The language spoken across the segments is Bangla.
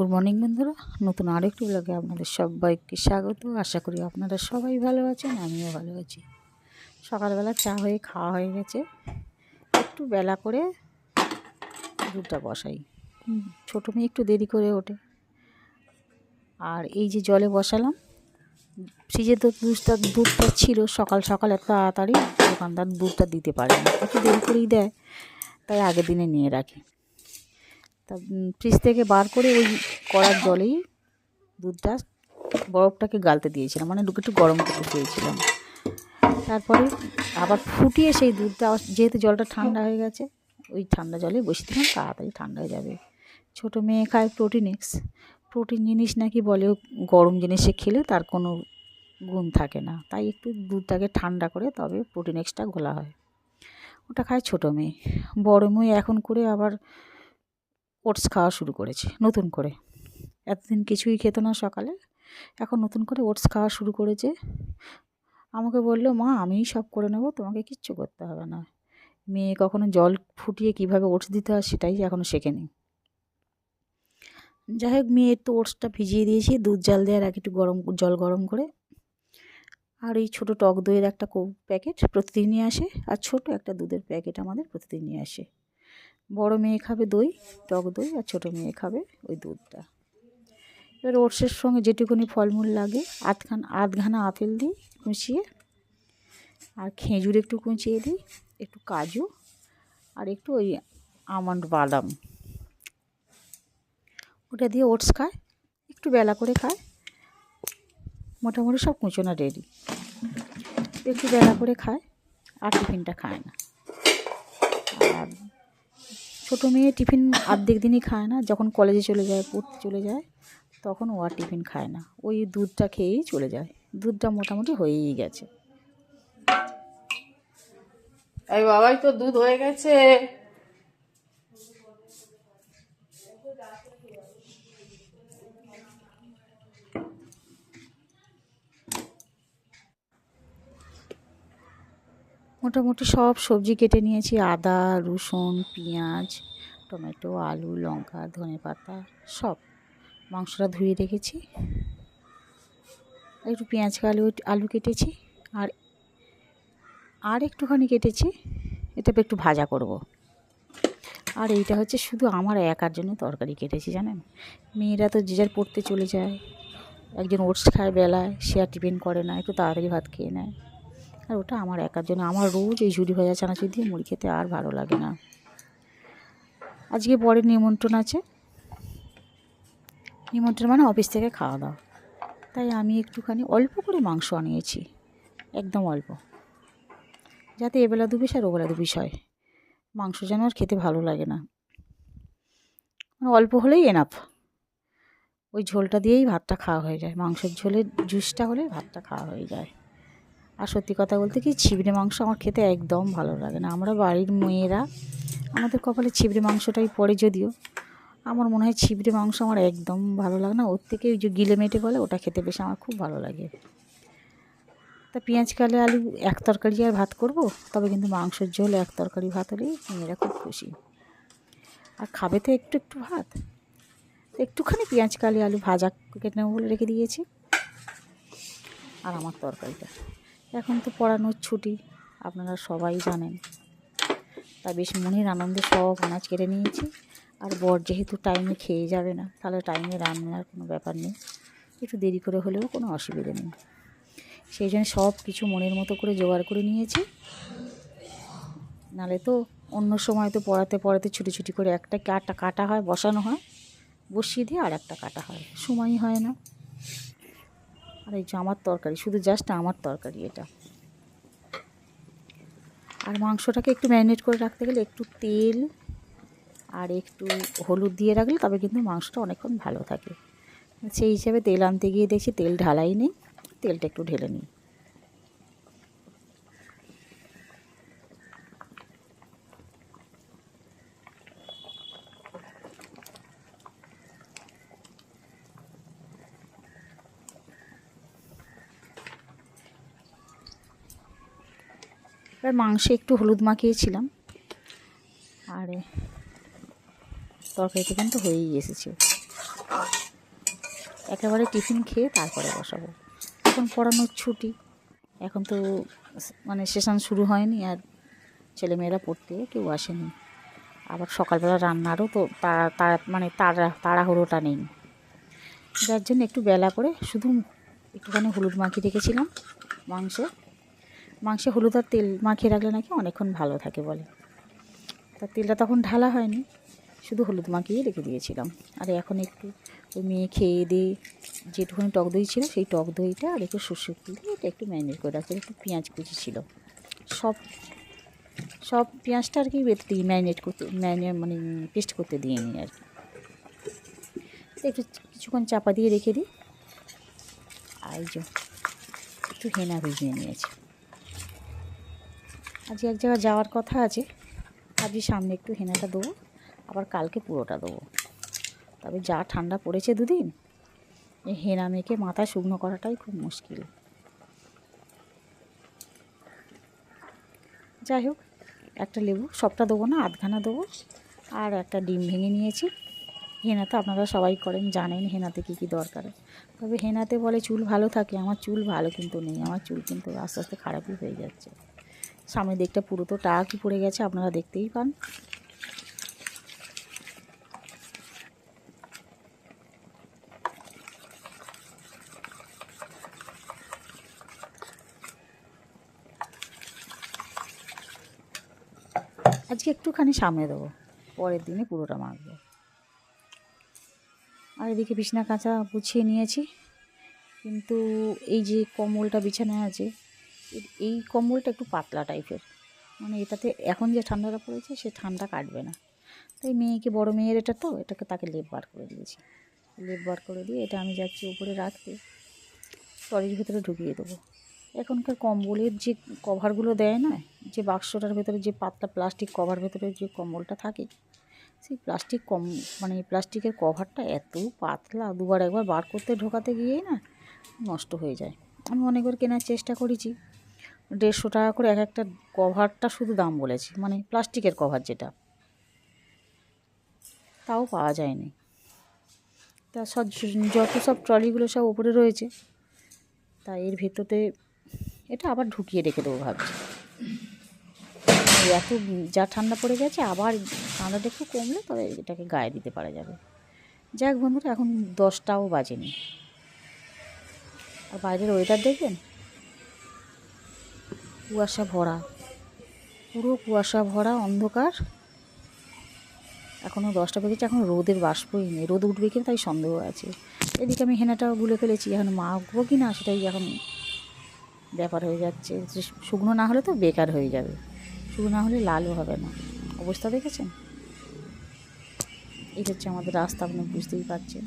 গুড মর্নিং বন্ধুরা। নতুন আরেকটি ব্লগে আপনাদের সবাইকে স্বাগত। আশা করি আপনারা সবাই ভালো আছেন, আমিও ভালো আছি। সকালবেলা চা হয়ে খাওয়া হয়ে গেছে। একটু বেলা করে দুধটা বসাই। ছোটো মেয়ে একটু দেরি করে ওঠে। আর এই যে জলে বসালাম, ফ্রিজে তো দুধটা দুধটা ছিল, সকাল সকাল এত তাড়াতাড়ি দোকানদার দুধটা দিতে পারে না একটু দেরি করেই দেয়, তাই আগের দিনে নিয়ে রাখি। তা ফ্রিজ থেকে বার করে ওই কড়ার জলেই দুধটা বরফটাকে গালতে দিয়েছিলাম। মানে একটু গরম করতে দিয়েছিলাম। তারপরে আবার ফুটিয়ে সেই দুধটা যেহেতু জলটা ঠান্ডা হয়ে গেছে, ওই ঠান্ডা জলে বসে দিলাম তাড়াতাড়ি ঠান্ডা হয়ে যাবে। ছোটো মেয়ে খায় প্রোটিন এক্স প্রোটিন জিনিস নাকি বলে গরম জিনিসে খেলে তার কোনো গুণ থাকে না। তাই একটু দুধটাকে ঠান্ডা করে তবে প্রোটিন এক্সটা ঘোলা হয়। ওটা খায় ছোটো মেয়ে। বড় মেয়ে এখন করে আবার ওটস খাওয়া শুরু করেছে, নতুন করে। এতদিন কিছুই খেত না সকালে, এখন নতুন করে ওটস খাওয়া শুরু করেছে। আমাকে বলল, মা, আমিই সব করে নেব, তোমাকে কিচ্ছু করতে হবে না। মেয়ে কখনো জল ফুটিয়ে কীভাবে ওটস দিতে হয় সেটাই এখনও শেখেনি। যাই হোক, মেয়ের তো ওটসটা ভিজিয়ে দিয়েছি, দুধ জাল দেওয়ার আগে একটু গরম, জল গরম করে। আর এই ছোটো টক দইয়ের একটা প্যাকেট প্রতিদিনই আসে, আর ছোট একটা দুধের প্যাকেট আমাদের প্রতিদিনই আসে। বড় মেয়ে খাবে দই, টক দই আর ছোটো মেয়ে খাবে ওই দুধটা। এবার ওটসের সঙ্গে যেটুকুনি ফলমূল লাগে, আধখান আধখানা আপেল দিই কুচিয়ে আর খেজুর একটু কুচিয়ে দিই, একটু কাজু আর একটু ওই আমন্ড বাদাম। ওটা দিয়ে ওটস খায়, একটু বেলা করে খায়, মোটামুটি সব কুঁচোনা রেডি একটু বেলা করে খায়, আর টিফিনটা খায় না। আর ছোটো মেয়ে টিফিন অর্ধেক দিনই খায় না, যখন কলেজে চলে যায়, পড়তে চলে যায়, তখন ও আর টিফিন খায় না। ওই দুধটা খেয়েই চলে যায়। দুধটা মোটামুটি হয়েই গেছে। এই বাবাই তো দুধ হয়ে গেছে। মোটামুটি সব সবজি কেটে নিয়েছি। আদা, রসুন, পেঁয়াজ, টমেটো, আলু, লঙ্কা, ধনে পাতা, সব মাংসটা ধুয়ে রেখেছি। একটু পেঁয়াজ আলু আলু কেটেছি আর আর একটুখানি কেটেছি। এটা একটু ভাজা করব। আর এইটা হচ্ছে শুধু আমার একার জন্য তরকারি কেটেছি, জানেন? মেয়েরা তো যে যার পড়তে চলে যায়। একজন ওটস খায় বেলায়, সে আর টিফিন করে না, একটু তাড়াতাড়ি ভাত খেয়ে নেয়। আর ওটা আমার একার জন্য। আমার রোজ এই ঝুড়ি ভাজা চানাচুর দিয়ে মুড়ি খেতে আর ভালো লাগে না। আজকে পরের নিমন্ত্রণ আছে। নিমন্ত্রণ মানে অফিস থেকে খাওয়া দাওয়া। তাই আমি একটুখানি অল্প করে মাংস আনিয়েছি। একদম অল্প। যাতে এবেলা দু পিস আর ওবেলা দু পিস হয়। মাংস যেন আর খেতে ভালো লাগে না। মানে অল্প হলেই এনাফ ওই ঝোলটা দিয়েই ভাতটা খাওয়া হয়ে যায়। মাংসের ঝোলের জুসটা হলে ভাতটা খাওয়া হয়ে যায়। আর সত্যি কথা বলতে কি, ছিবড়ে মাংস আমার খেতে একদম ভালো লাগে না। আমরা বাড়ির মেয়েরা, আমাদের কপালে ছিবড়ে মাংসটাই পড়ে যদিও, আমার মনে হয় ছিবড়ে মাংস আমার একদম ভালো লাগে না। ওর থেকে ওই যে গিলে মেটে বলে, ওটা খেতে বেশ আমার খুব ভালো লাগে। তা পেঁয়াজ, কালে, আলু এক তরকারি আর ভাত করব, তবে কিন্তু মাংসের ঝোল এক তরকারি ভাত হলেই মেয়েরা খুব খুশি। আর খাবে তো একটু একটু ভাত। একটুখানি পেঁয়াজ, কালি, আলু ভাজা কেটে নেব বলে রেখে দিয়েছি। আর আমার তরকারিটা। এখন তো পড়ানোর ছুটি, আপনারা সবাই জানেন। তা বেশ মনের আনন্দে সব আনাজ কেটে নিয়েছি। আর বর যেহেতু টাইমে খেয়ে যাবে না, তাহলে টাইমে রান্নার কোনো ব্যাপার নেই। একটু দেরি করে হলেও কোনো অসুবিধা নেই। সেই জন্য সব কিছু মনের মতো করে জোগাড় করে নিয়েছি। নালে তো অন্য সময় তো পড়াতে পড়াতে ছুটি ছুটি করে একটা কাটা কাটা হয়, বসানো হয়, বসিয়ে দিয়ে আর একটা কাটা হয়। সময়ই হয় না। আর এই যে আমার তরকারি, শুধু জাস্ট আমার তরকারি এটা। আর মাংসটাকে একটু ম্যারিনেট করে রাখতে গেলে একটু তেল আর একটু হলুদ দিয়ে রাখলে তবে কিন্তু মাংসটা অনেকক্ষণ ভালো থাকে। সেই হিসাবে তেল আনতে গিয়ে দেখছি তেল ঢালাই নেই, তেলটা একটু ঢেলে নিই। এবার মাংসে একটু হলুদ মাখিয়েছিলাম। আর তরকারিটা কিন্তু হয়েই এসেছে। একেবারে টিফিন খেয়ে তারপরে বসাবো। এখন পড়ানোর ছুটি। এখন তো মানে সেশন শুরু হয়নি আর ছেলেমেয়েরা পড়তে কেউ আসেনি। আবার সকালবেলা রান্নারও তো তাড়া তাড়া মানে তাড়া তাড়াহুড়োটা নেই। যার জন্য একটু বেলা করে শুধু একটুখানি হলুদ মাখিয়ে রেখেছিলাম মাংসে। মাংসে হলুদ আর তেল মাখিয়ে রাখলে নাকি অনেকক্ষণ ভালো থাকে বলে। তা তেলটা তখন ঢালা হয়নি, শুধু হলুদ মাখিয়ে রেখে দিয়েছিলাম। আর এখন একটু ওই মেয়ে খেয়ে দিয়ে যেটুকুনি টক দই ছিল, সেই টক দইটা আর একটু ফুল দিয়ে এটা একটু ম্যারিনেট করে রাখতে একটু পেঁয়াজ কুচি ছিল। সব সব পেঁয়াজটা আর কি ভেতরে ম্যারিনেট করতে, ম্যারিনেট মানে পেস্ট করতে দিয়ে নিই আর কি। একটু কিছুক্ষণ চাপা দিয়ে রেখে দিই। আর একটু হেনা ভিজিয়ে নিয়েছি। আজকে এক জায়গায় যাওয়ার কথা আছে। ভাবছি সামনে একটু হেনাটা দেবো, আবার কালকে পুরোটা দেবো। তবে যা ঠান্ডা পড়েছে দুদিন, এই হেনা মেখে মাথা শুকনো করাটাই খুব মুশকিল। যাই হোক, একটা লেবু, সবটা দেবো না, আধখানা দেবো, আর একটা ডিম ভেঙে নিয়েছি। হেনাতে আপনারা সবাই করেন, জানেন হেনাতে কী কী দরকার। তবে হেনাতে বলে চুল ভালো থাকে, আমার চুল ভালো কিন্তু নেই, আমার চুল কিন্তু আস্তে আস্তে খারাপই হয়ে যাচ্ছে। সামনের দিকটা পুরো তো টাকই পড়ে গেছে, আপনারা দেখতেই পান। আজকে একটুখানি সামনে দেবো, পরের দিনে পুরোটা মাখবো। আর এদিকে বিছনা কাঁচা গুছিয়ে নিয়েছি, কিন্তু এই যে কম্বলটা বিছানায় আছে এই কম্বলটা একটু পাতলা টাইপের। মানে এটাতে এখন যে ঠান্ডাটা পড়েছে, সে ঠান্ডা কাটবে না। তাই মেয়েকে, বড় মেয়ের এটা তো, এটাকে তাকে লেপ বার করে দিয়েছি। লেপ বার করে দিয়ে এটা আমি যাচ্ছি উপরে রাখতে। ট্রলির ভিতরে ঢুকিয়ে দেবো। এখনকার কম্বলের যে কভারগুলো দেয় না, যে বাক্সটার ভেতরে যে পাতলা প্লাস্টিক কভার ভেতরে যে কম্বলটা থাকে, সেই প্লাস্টিক কম মানে প্লাস্টিকের কভারটা এত পাতলা, দুবার একবার বার করতে ঢোকাতে গিয়েই না নষ্ট হয়ে যায়। আমি অনেকবার কেনার চেষ্টা করেছি। দেড়শো টাকা করে এক একটা কভারটা শুধু দাম বলেছি মানে প্লাস্টিকের কভার যেটা। তাও পাওয়া যায়নি। তা সব যত সব ট্রলিগুলো সব উপরে রয়েছে, তা এর ভেতরে এটা আবার ঢুকিয়ে রেখে দেবো ভাবছি। এত যা ঠান্ডা পড়ে গেছে, আবার ঠান্ডাটা একটু কমলে তবে এটাকে গায়ে দিতে পারা যাবে। যাক বন্ধুরা, এখন দশটাও বাজেনি। আর বাইরের ওয়েদার দেখবেন? কুয়াশা ভরা। পুরো কুয়াশা ভরা অন্ধকার। এখনও দশটা বেজেছে, এখন রোদের বাষ্পই নেই। রোদ উঠবে কি না তাই সন্দেহ আছে। এদিকে আমি হেনাটাও গুলে ফেলেছি, এখন মাখবো কি না সেটাই এখন ব্যাপার হয়ে যাচ্ছে। শুকনো না হলে তো বেকার হয়ে যাবে। শুকনো না হলে লালও হবে না। অবস্থা দেখেছেন? এই হচ্ছে আমাদের রাস্তা, আপনি বুঝতেই পারছেন।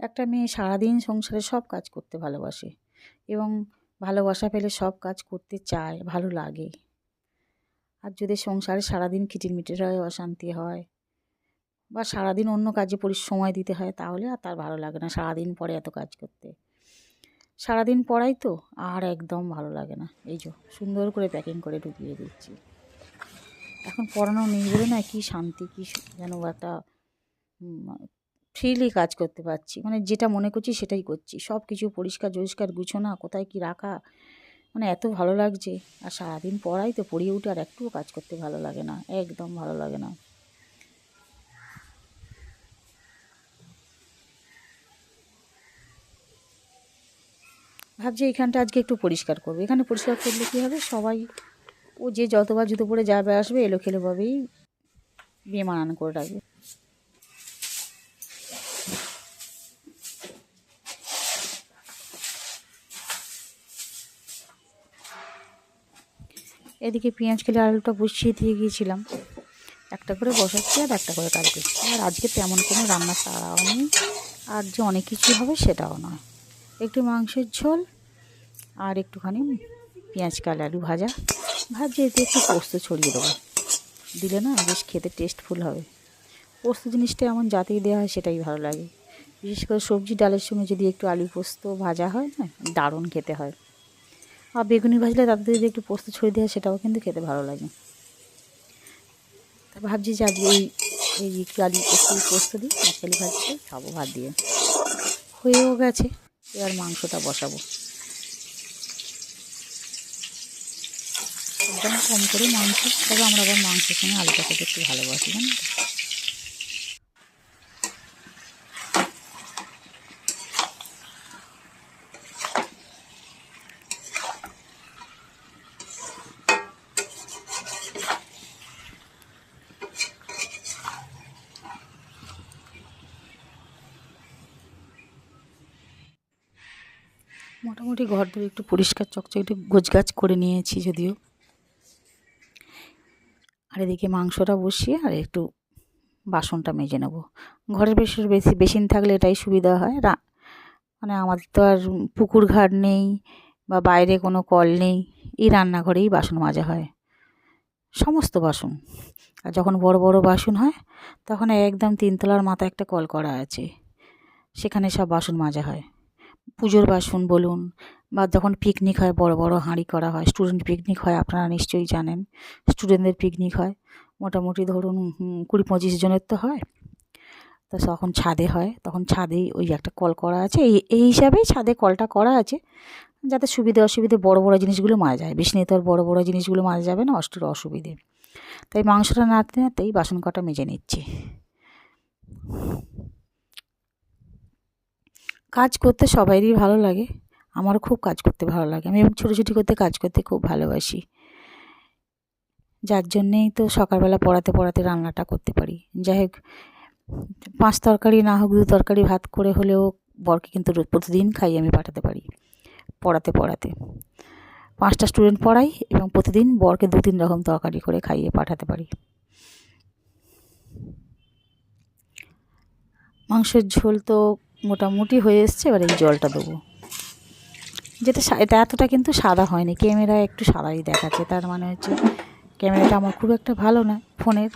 একটা মেয়ে সারাদিন সংসারে সব কাজ করতে ভালোবাসে এবং ভালোবাসা পেলে সব কাজ করতে চায়, ভালো লাগে। আর যদি সংসারে সারাদিন খিটিরমিটির হয়, অশান্তি হয় বা সারাদিন অন্য কাজে সময় দিতে হয়, তাহলে আর তার ভালো লাগে না সারাদিন পরে এত কাজ করতে। সারাদিন পড়াই তো আর একদম ভালো লাগে না। এই যে সুন্দর করে প্যাকিং করে ঢুকিয়ে দিচ্ছি। এখন পড়ানো নেই বলে না কি শান্তি, কি যেন একটা ফ্রিলি কাজ করতে পারছি। মানে যেটা মনে করছি সেটাই করছি। সব কিছু পরিষ্কার জরিষ্কার গুছোনা, কোথায় কি রাখা মানে এত ভালো লাগছে। আর সারাদিন পড়াই তো পড়িয়ে উঠে আর একটুও কাজ করতে ভালো লাগে না। একদম ভালো লাগে না। ভাবছি এখানটা আজকে একটু পরিষ্কার করব। এখানে পরিষ্কার করলে কী হবে? সবাই ও যে যতবার জুতো পরে যাবে, আসবে এলো খেলোভাবেই বিয়ে মানানো করে রাখবে। এদিকে পেঁয়াজ খেলে আলুটা বসিয়ে দিয়ে গিয়েছিলাম। একটা করে বসাচ্ছি আর একটা করে করছি। আর আজকে তেমন কোনো রান্নার তাড়াও নেই। আর যে অনেক কিছু হবে সেটাও নয়। একটু মাংসের ঝোল আর একটুখানি পেঁয়াজ কাল আলু ভাজা। ভাজিয়ে দিয়ে একটু পোস্ত ছড়িয়ে দেবো। দিলে না বেশ খেতে টেস্টফুল হবে। পোস্ত জিনিসটা এমন যাতেই দেওয়া হয় সেটাই ভালো লাগে। বিশেষ করে সবজি ডালের সঙ্গে যদি একটু আলু পোস্ত ভাজা হয় না, দারুণ খেতে হয়। আর বেগুনি ভাজলে তাতে যদি একটু পোস্ত ছড়িয়ে দেওয়া সেটাও কিন্তু খেতে ভালো লাগে। তা ভাবছি যে আজকে এই এই একটু আলু, একটু পোস্ত দিই মাছালি ভাজিতে খাব ভাত দিয়ে। হয়েও গেছে, এবার মাংসটা বসাবো। একদম কম করে মাংস, তবে আমরা আবার মাংসের সঙ্গে আলুটা খেতে একটু ভালোবাসি জানেন মোটামুটি ঘর ধরে একটু পরিষ্কার, চকচকে একটু গোছগাছ করে নিয়েছি যদিও। আর এদিকে মাংসটা বসিয়ে আর একটু বাসনটা মেজে নেব। ঘরের বেশি বেশি, বেসিন থাকলে এটাই সুবিধা হয়। রা মানে আমাদের তো আর পুকুর ঘাট নেই বা বাইরে কোনো কল নেই, এই রান্নাঘরেই বাসন মাজা হয়। সমস্ত বাসন। আর যখন বড় বড় বাসন হয়, তখন একদম তিনতলার মাথায় একটা কল করা আছে। সেখানে সব বাসন মাজা হয়। পুজোর বাসন বলুন বা যখন পিকনিক হয়, বড় বড় হাঁড়ি করা হয় স্টুডেন্ট পিকনিক হয় আপনারা নিশ্চয়ই জানেন। স্টুডেন্টদের পিকনিক হয়, মোটামুটি ধরুন কুড়ি, পঁচিশ জনের তো হয়। তো তখন ছাদে হয়, তখন ছাদেই ওই একটা কল করা আছে, এই এই হিসাবেই ছাদে কলটা করা আছে, যাতে সুবিধে অসুবিধে বড় বড় জিনিসগুলো মাজা যায়। বেশি নিয়ে তো আর বড় বড় জিনিসগুলো মাজা যাবে না, অষ্টের অসুবিধে। তাই মাংসটা নাড়তে, নাড়তেই বাসন কটা মেজে নিচ্ছি। কাজ করতে সবাইরই ভালো লাগে। আমারও খুব কাজ করতে ভালো লাগে। আমি এবং ছোটোছুটি করতে কাজ করতে খুব ভালোবাসি। যার জন্যেই তো সকালবেলা পড়াতে পড়াতে রান্নাটা করতে পারি। যাই হোক, পাঁচ তরকারি না হোক, দু তরকারি ভাত করে হলেও বরকে কিন্তু রোজ প্রতিদিন খাইয়ে আমি পাঠাতে পারি পড়াতে পড়াতে। পাঁচটা স্টুডেন্ট পড়াই এবং প্রতিদিন বরকে দু তিন রকম তরকারি করে খাইয়ে পাঠাতে পারি। মাংসের ঝোল তো মোটামুটি হয়ে এসছে, এবার এই জলটা দেবো। যেটা এটা এতটা কিন্তু সাদা হয়নি, ক্যামেরায় একটু সাদাই দেখাচ্ছে, তার মানে হচ্ছে ক্যামেরাটা আমার খুব একটা ভালো না, ফোনের।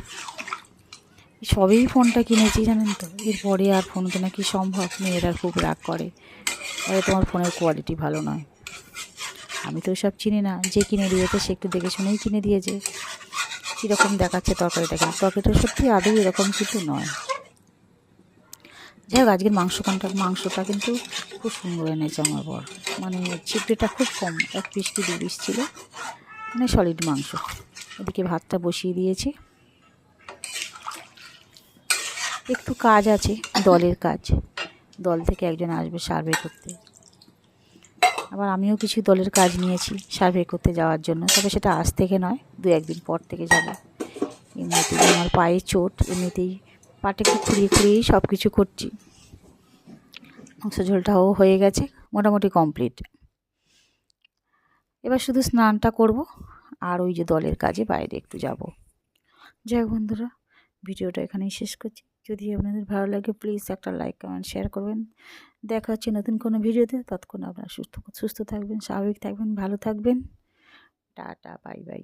সবই ফোনটা কিনেছি, জানেন তো? এরপরে আর ফোন কেনা কি সম্ভব? মেয়েরা খুব রাগ করে। আরে, তোমার ফোনের কোয়ালিটি ভালো নয়। আমি তো সব চিনি না, যে কিনে দিয়েছে সে একটু দেখে শুনেই কিনে দিয়েছে। কীরকম দেখাচ্ছে তরকারিটা কিন্তু, তরকারিটা সত্যি আদৌ এরকম কিন্তু নয়। যাই হোক আজকের মাংস কানটা, মাংসটা কিন্তু খুব সুন্দর এনেছে আমার বর। মানে চিপড়িটা খুব কম, এক পিস কি দু পিস ছিল। মানে সলিড মাংস। এদিকে ভাতটা বসিয়ে দিয়েছি। একটু কাজ আছে, দলের কাজ। দল থেকে একজন আসবে সার্ভে করতে। আবার আমিও কিছু দলের কাজ নিয়েছি সার্ভে করতে যাওয়ার জন্য। তবে সেটা আজ থেকে নয় দু একদিন পর থেকে যাব। এমনিতেই আমার পায়ে চোট, এমনিতেই পাটে একটু খুঁড়িয়ে খুঁড়িয়েই সব কিছু করছি। মাংস ঝোলটাও হয়ে গেছে, মোটামুটি কমপ্লিট এবার শুধু স্নানটা করব, আর ওই যে দলের কাজে বাইরে একটু যাব। যাই বন্ধুরা, ভিডিওটা এখানেই শেষ করছি। যদি আপনাদের ভালো লাগে প্লিজ একটা লাইক কমেন্ট শেয়ার করবেন। দেখা হচ্ছে নতুন কোনো ভিডিওতে, ততক্ষণ আপনারা সুস্থ সুস্থ থাকবেন, স্বাভাবিক থাকবেন, ভালো থাকবেন। Tata bye bye